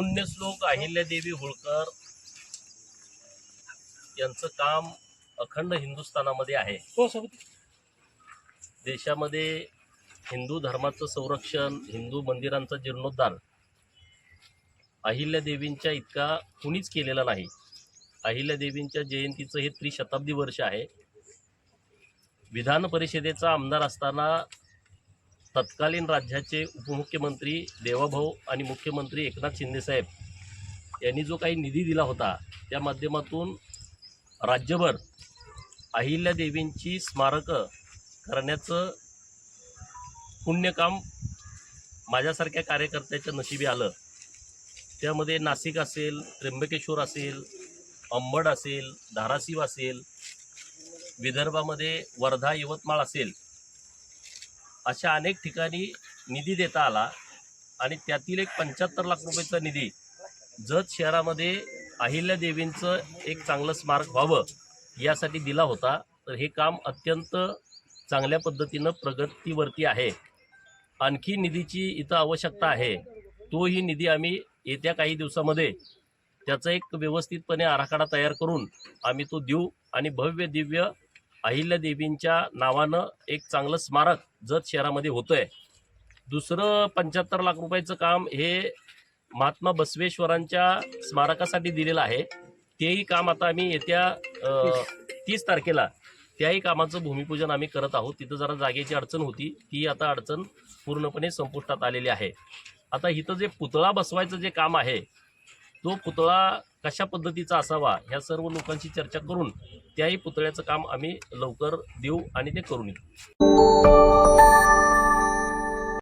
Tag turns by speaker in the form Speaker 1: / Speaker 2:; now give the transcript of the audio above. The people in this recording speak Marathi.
Speaker 1: पुण्यश्लोक अहिल्यादेवी होळकर यांचं काम अखंड हिंदुस्थानामध्ये आहे.
Speaker 2: हो
Speaker 1: देशामध्ये हिंदू धर्माचं संरक्षण हिंदू मंदिरांचा जीर्णोद्धार अहिल्यादेवींच्या इतका कुणीच केलेला नाही. अहिल्यादेवींच्या जयंतीचं हे त्रिशताब्दी वर्ष आहे. विधान परिषदेचा आमदार असताना तत्कालीन राज्याचे उपमुख्यमंत्री देवाभाऊ आणि मुख्यमंत्री एकनाथ शिंदेसाहेब यांनी जो काही निधी दिला होता त्या माध्यमातून राज्यभर अहिल्यादेवींची स्मारकं करण्याचं पुण्यकाम माझ्यासारख्या कार्यकर्त्याच्या नशिबी आलं. त्यामध्ये नाशिक असेल त्र्यंबकेश्वर असेल अंबड असेल धाराशिव असेल विदर्भामध्ये वर्धा यवतमाळ असेल अशा अनेक ठिकाणी निधी देता आला आणि त्यातील एक पंच्याहत्तर लाख रुपयेचा निधी जत शहरामध्ये अहिल्यादेवींचं एक चांगलं स्मारक व्हावं यासाठी दिला होता. तर हे काम अत्यंत चांगल्या पद्धतीनं प्रगतीवरती आहे. आणखी निधीची इथं आवश्यकता आहे. तोही निधी आम्ही येत्या काही दिवसामध्ये त्याचा एक व्यवस्थितपणे आराखडा तयार करून आम्ही तो देऊ आणि भव्य दिव्य अहिल्यादेवींच्या नावानं एक चांगलं स्मारक जत शहरामध्ये होतं आहे दुसरं पंच्याहत्तर लाख रुपयाचं काम हे महात्मा बसवेश्वरांच्या स्मारकासाठी दिलेलं आहे. तेही काम आता आम्ही येत्या तीस तारखेला त्याही कामाचं भूमिपूजन आम्ही करत आहोत. तिथं जरा जागेची अडचण होती. ती आता अडचण पूर्णपणे संपुष्टात आलेली आहे. आता इथं जे पुतळा बसवायचं जे काम आहे तो पुतळा कशा पद्धतीचा असावा ह्या सर्व लोकांशी चर्चा करून त्याही पुतळ्याचं काम आम्ही लवकर देऊ आणि ते करून येऊ.